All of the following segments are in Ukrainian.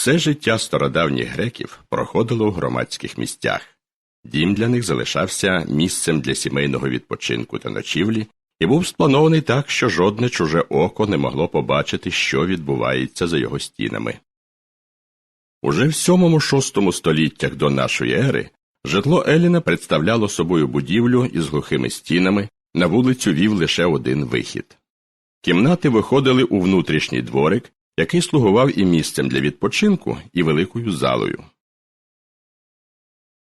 Все життя стародавніх греків проходило у громадських місцях. Дім для них залишався місцем для сімейного відпочинку та ночівлі і був спланований так, що жодне чуже око не могло побачити, що відбувається за його стінами. Уже в 7-6 століттях до нашої ери житло Еліна представляло собою будівлю із глухими стінами, на вулицю вів лише один вихід. Кімнати виходили у внутрішній дворик, який слугував і місцем для відпочинку, і великою залою.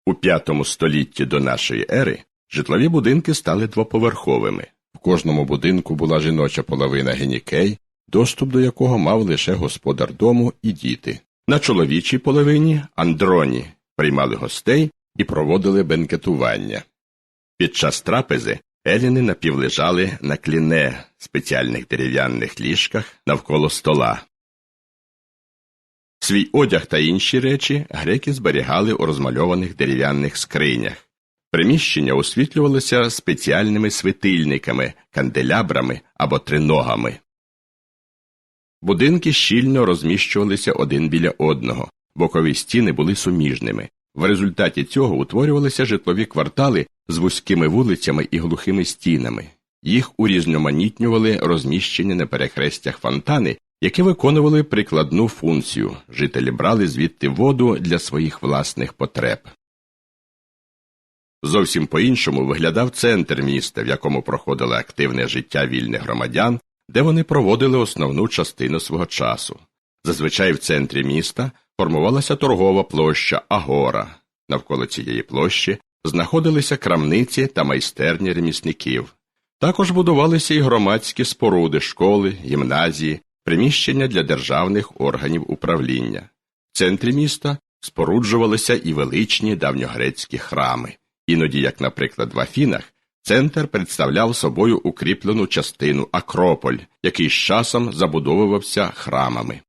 У V столітті до нашої ери житлові будинки стали двоповерховими. В кожному будинку була жіноча половина генікей, доступ до якого мав лише господар дому і діти. На чоловічій половині андроні приймали гостей і проводили бенкетування. Під час трапези еліни напівлежали на кліне спеціальних дерев'яних ліжках навколо стола. Свій одяг та інші речі греки зберігали у розмальованих дерев'яних скринях. Приміщення освітлювалося спеціальними світильниками, канделябрами або триногами. Будинки щільно розміщувалися один біля одного, бокові стіни були суміжними. В результаті цього утворювалися житлові квартали з вузькими вулицями і глухими стінами. Їх урізноманітнювали розміщені на перехрестях фонтани, які виконували прикладну функцію жителі брали звідти воду для своїх власних потреб. Зовсім по іншому виглядав центр міста, в якому проходило активне життя вільних громадян, де вони проводили основну частину свого часу. Зазвичай в центрі міста формувалася торгова площа Агора. Навколо цієї площі знаходилися крамниці та майстерні ремісників. Також будувалися і громадські споруди, школи, гімназії, приміщення для державних органів управління. В центрі міста споруджувалися і величні давньогрецькі храми. Іноді, як, наприклад, в Афінах, центр представляв собою укріплену частину Акрополь, який з часом забудовувався храмами.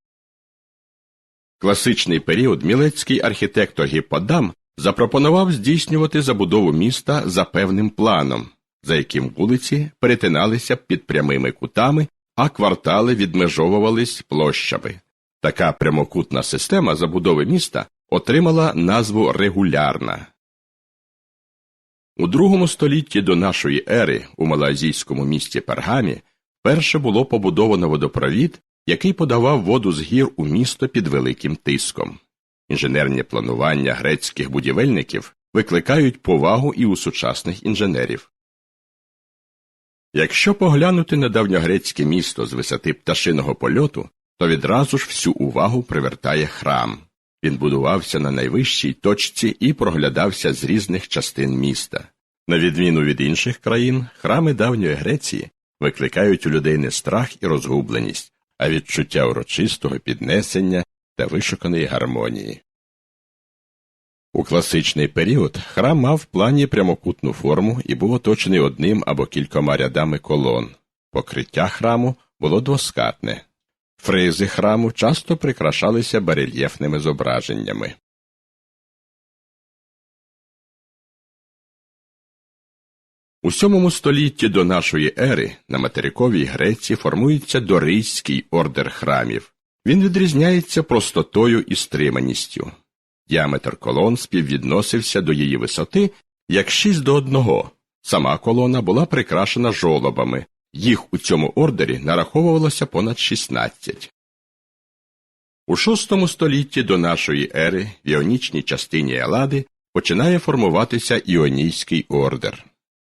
Класичний період мілецький архітектор Гіпподам запропонував здійснювати забудову міста за певним планом, за яким вулиці перетиналися під прямими кутами, а квартали відмежовувались площами. Така прямокутна система забудови міста отримала назву регулярна. У другому столітті до нашої ери у малазійському місті Пергамі перше було побудовано водопровід, який подавав воду з гір у місто під великим тиском. Інженерні планування грецьких будівельників викликають повагу і у сучасних інженерів. Якщо поглянути на давньогрецьке місто з висоти пташиного польоту, то відразу ж всю увагу привертає храм. Він будувався на найвищій точці і проглядався з різних частин міста. На відміну від інших країн, храми давньої Греції викликають у людей не страх і розгубленість, а відчуття урочистого піднесення та вишуканої гармонії. У класичний період храм мав в плані прямокутну форму і був оточений одним або кількома рядами колон. Покриття храму було двоскатне. Фризи храму часто прикрашалися барельєфними зображеннями. У сьомому столітті до нашої ери на материковій Греції формується дорийський ордер храмів. Він відрізняється простотою і стриманістю. Діаметр колон співвідносився до її висоти як 6 до 1. Сама колона була прикрашена жолобами, їх у цьому ордері нараховувалося понад 16. У VI столітті до нашої ери в іонічній частині Елади починає формуватися іонійський ордер.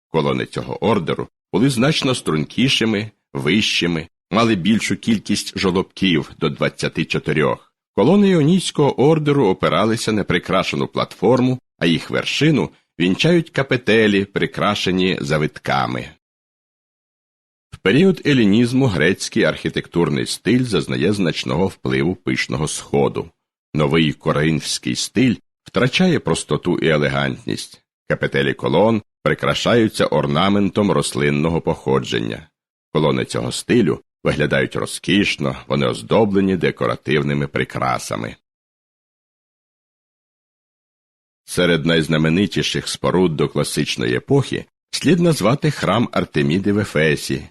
Колони цього ордеру були значно стрункішими, вищими, мали більшу кількість жолобків до 24. Колони Іонійського ордеру опиралися на прикрашену платформу, а їх вершину вінчають капетелі, прикрашені завитками. В період елінізму грецький архітектурний стиль зазнає значного впливу пишного сходу. Новий коринфський стиль втрачає простоту і елегантність. Капетелі колон прикрашаються орнаментом рослинного походження. Колони цього стилю виглядають розкішно, вони оздоблені декоративними прикрасами. Серед найзнаменитіших споруд до класичної епохи слід назвати храм Артеміди в Ефесі.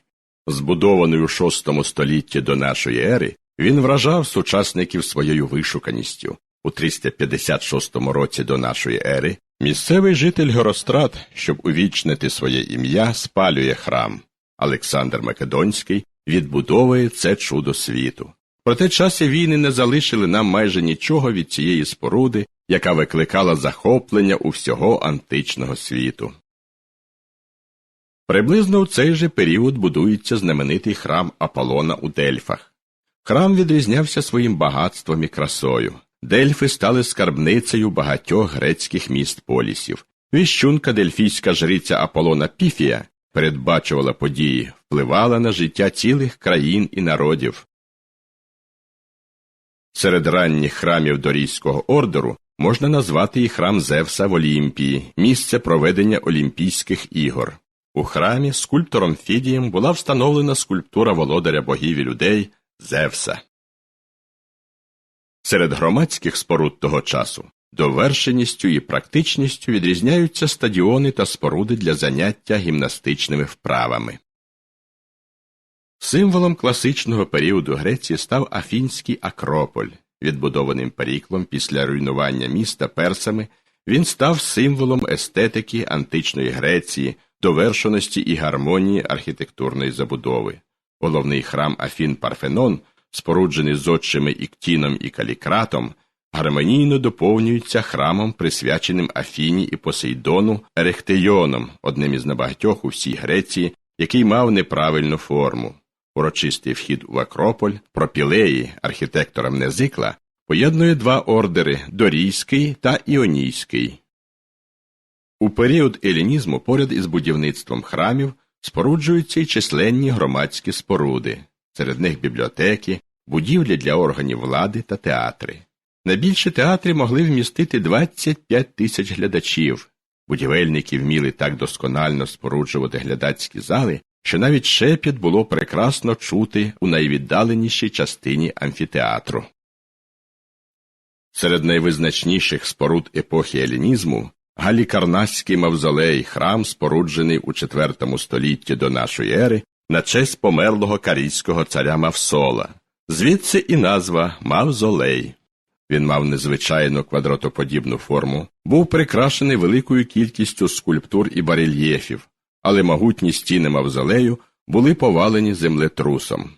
Збудований у VI столітті до нашої ери, Він вражав сучасників своєю вишуканістю. У 356 році до нашої ери місцевий житель Горострат, щоб увічнити своє ім'я, спалює храм. Олександр Македонський відбудовує це чудо світу. Проте часи війни не залишили нам майже нічого від цієї споруди, яка викликала захоплення у всього античного світу. Приблизно у цей же період будується знаменитий храм Аполлона у Дельфах. Храм відрізнявся своїм багатством і красою. Дельфи стали скарбницею багатьох грецьких міст полісів. Віщунка дельфійська жриця Аполлона Піфія передбачувала події, впливала на життя цілих країн і народів. Серед ранніх храмів Дорійського ордеру можна назвати і храм Зевса в Олімпії, місце проведення Олімпійських ігор. У храмі скульптором Фідієм була встановлена скульптура володаря богів і людей Зевса. Серед громадських споруд того часу довершеністю і практичністю відрізняються стадіони та споруди для заняття гімнастичними вправами. Символом класичного періоду Греції став Афінський Акрополь. Відбудованим періклом після руйнування міста персами, він став символом естетики античної Греції, довершеності і гармонії архітектурної забудови. Головний храм Афін Парфенон, споруджений зодчими Іктіном і Калікратом, гармонійно доповнюється храмом, присвяченим Афіні і Посейдону Ерехтейоном, одним із небагатьох у всій Греції, який мав неправильну форму. Урочистий вхід в Акрополь пропілеї архітектора Мнезикла поєднує два ордери Дорійський та Іонійський. У період елінізму поряд із будівництвом храмів споруджуються й численні громадські споруди, серед них бібліотеки, будівлі для органів влади та театри. Найбільші театри могли вмістити 25 тисяч глядачів. Будівельники вміли так досконально споруджувати глядацькі зали, що навіть шепіт було прекрасно чути у найвіддаленішій частині амфітеатру. Серед найвизначніших споруд епохи елінізму Галікарнаський мавзолей, храм, споруджений у IV столітті до нашої ери на честь померлого карійського царя Мавсола, звідси і назва Мавзолей. Він мав незвичайну квадратоподібну форму, був прикрашений великою кількістю скульптур і барельєфів, але могутні стіни мавзолею були повалені землетрусом.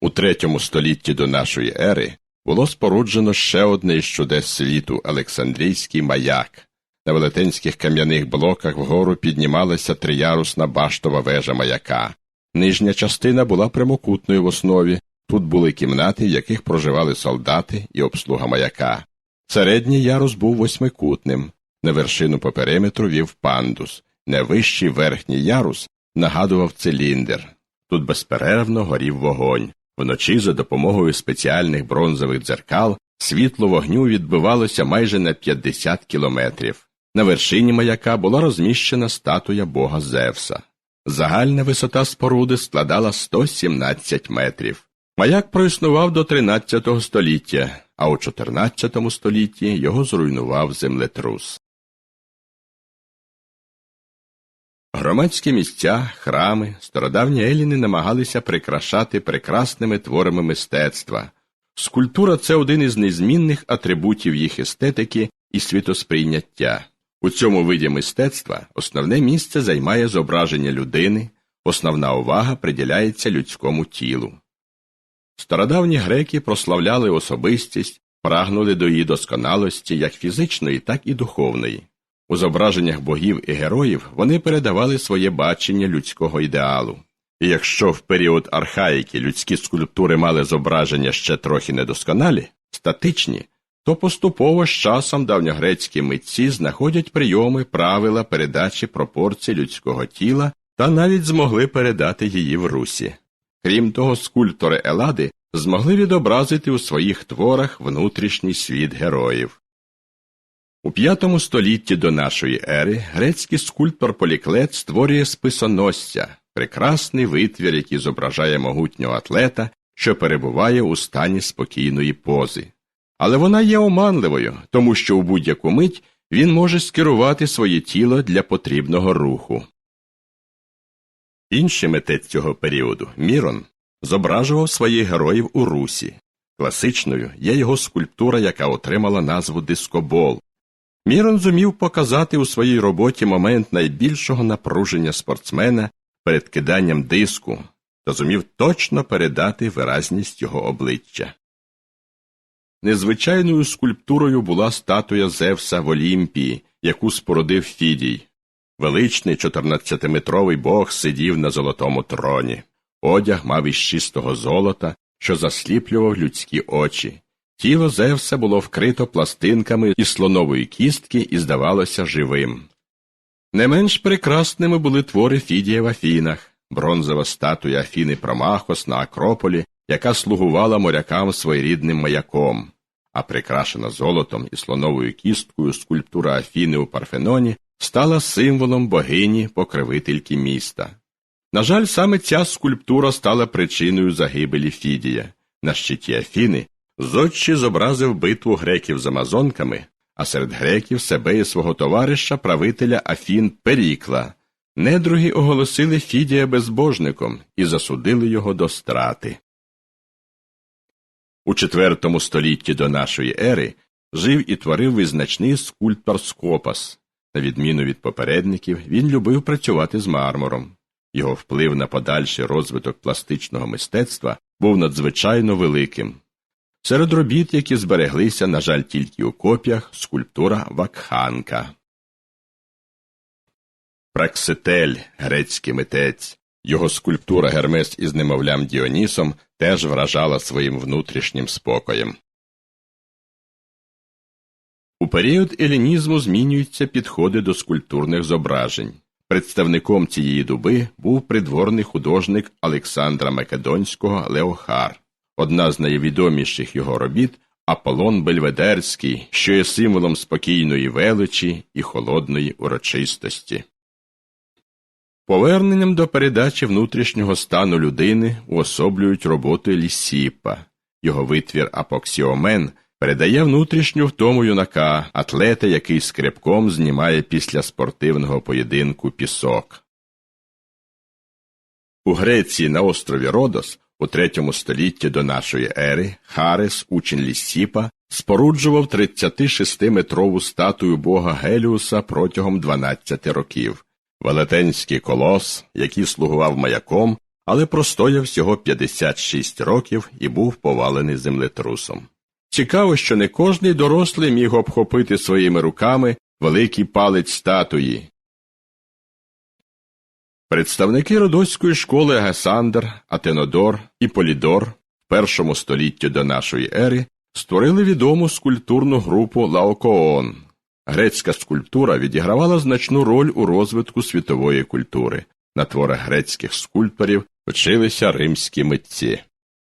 У третьому столітті до нашої ери було споруджено ще одне із чудес світу Олександрійський маяк. На велетенських кам'яних блоках вгору піднімалася триярусна баштова вежа маяка. Нижня частина була прямокутною в основі, тут були кімнати, в яких проживали солдати і обслуга маяка. Середній ярус був восьмикутним, на вершину по периметру вів пандус, найвищий верхній ярус нагадував циліндр. Тут безперервно горів вогонь. Вночі за допомогою спеціальних бронзових дзеркал світло вогню відбивалося майже на 50 кілометрів. На вершині маяка була розміщена статуя бога Зевса. Загальна висота споруди складала 117 метрів. Маяк проіснував до 13 століття, а у 14 столітті його зруйнував землетрус. Громадські місця, храми, стародавні еліни намагалися прикрашати прекрасними творами мистецтва. Скульптура це один із незмінних атрибутів їх естетики і світосприйняття. У цьому виді мистецтва основне місце займає зображення людини, основна увага приділяється людському тілу. Стародавні греки прославляли особистість, прагнули до її досконалості як фізичної, так і духовної. У зображеннях богів і героїв вони передавали своє бачення людського ідеалу. І якщо в період архаїки людські скульптури мали зображення ще трохи недосконалі, статичні, то поступово з часом давньогрецькі митці знаходять прийоми правила передачі пропорцій людського тіла та навіть змогли передати її в русі. Крім того, скульптори Елади змогли відобразити у своїх творах внутрішній світ героїв. У п'ятому столітті до нашої ери грецький скульптор Поліклет створює списоносця, прекрасний витвір, який зображає могутнього атлета, що перебуває у стані спокійної пози. Але вона є оманливою, тому що у будь-яку мить він може скерувати своє тіло для потрібного руху. Інший митець цього періоду Мірон зображував своїх героїв у русі. Класичною є його скульптура, яка отримала назву дискобол. Мірон зумів показати у своїй роботі момент найбільшого напруження спортсмена перед киданням диску та зумів точно передати виразність його обличчя. Незвичайною скульптурою була статуя Зевса в Олімпії, яку спорудив Фідій. Величний 14-метровий бог сидів на золотому троні. Одяг мав із чистого золота, що засліплював людські очі. Тіло Зевса було вкрито пластинками із слонової кістки і здавалося живим. Не менш прекрасними були твори Фідія в Афінах, бронзова статуя Афіни Промахос на Акрополі, яка слугувала морякам своєрідним маяком, а прикрашена золотом і слоновою кісткою скульптура Афіни у Парфеноні стала символом богині покривительки міста. На жаль, саме ця скульптура стала причиною загибелі Фідія. На щиті Афіни Зодчі зобразив битву греків з амазонками, а серед греків себе і свого товариша, правителя Афін Перікла. Недруги оголосили Фідія безбожником і засудили його до страти. У IV столітті до нашої ери жив і творив визначний скульптор Скопас. На відміну від попередників, він любив працювати з мармуром. Його вплив на подальший розвиток пластичного мистецтва був надзвичайно великим. Серед робіт, які збереглися, на жаль, тільки у копіях, скульптура Вакханка. Пракситель, грецький митець. Його скульптура Гермес із немовлям Діонісом теж вражала своїм внутрішнім спокоєм. У період елінізму змінюються підходи до скульптурних зображень. Представником цієї дуби був придворний художник Олександра Македонського Леохар. Одна з найвідоміших його робіт Аполлон Бельведерський, що є символом спокійної величі і холодної урочистості. Поверненням до передачі внутрішнього стану людини уособлюють роботи Лісіпа. Його витвір Апоксіомен передає внутрішню втому юнака, атлета, який скрепком знімає після спортивного поєдинку пісок. У Греції на острові Родос у третьому столітті до нашої ери Харес, учень Лісіпа, споруджував 36-метрову статую бога Геліуса протягом 12 років. Велетенський колос, який слугував маяком, але простояв всього 56 років і був повалений землетрусом. Цікаво, що не кожний дорослий міг обхопити своїми руками великий палець статуї. Представники родоської школи Гесандр, Атенодор і Полідор в першому столітті до нашої ери створили відому скульптурну групу Лаокоон. Грецька скульптура відігравала значну роль у розвитку світової культури. На творах грецьких скульпторів вчилися римські митці.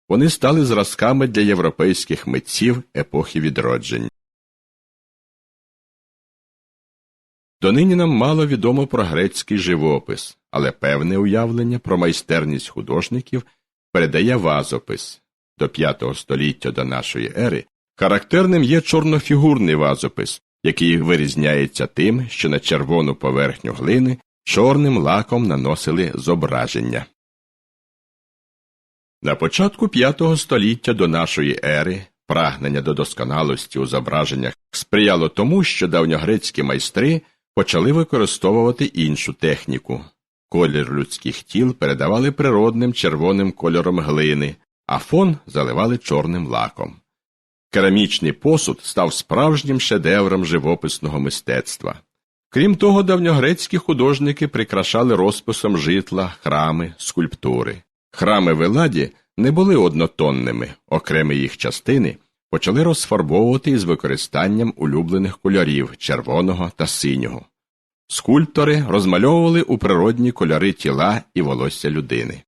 Вони стали зразками для європейських митців епохи відродження. Донині нам мало відомо про грецький живопис, але певне уявлення про майстерність художників передає вазопис. До V століття до нашої ери характерним є чорнофігурний вазопис, який вирізняється тим, що на червону поверхню глини чорним лаком наносили зображення. На початку V століття до нашої ери прагнення до досконалості у зображеннях сприяло тому, що давньогрецькі майстри почали використовувати іншу техніку. Колір людських тіл передавали природним червоним кольором глини, а фон заливали чорним лаком. Керамічний посуд став справжнім шедевром живописного мистецтва. Крім того, давньогрецькі художники прикрашали розписом житла, храми, скульптури. Храми в Еладі не були однотонними, окремі їх частини почали розфарбовувати із використанням улюблених кольорів червоного та синього. Скульптори розмальовували у природні кольори тіла і волосся людини.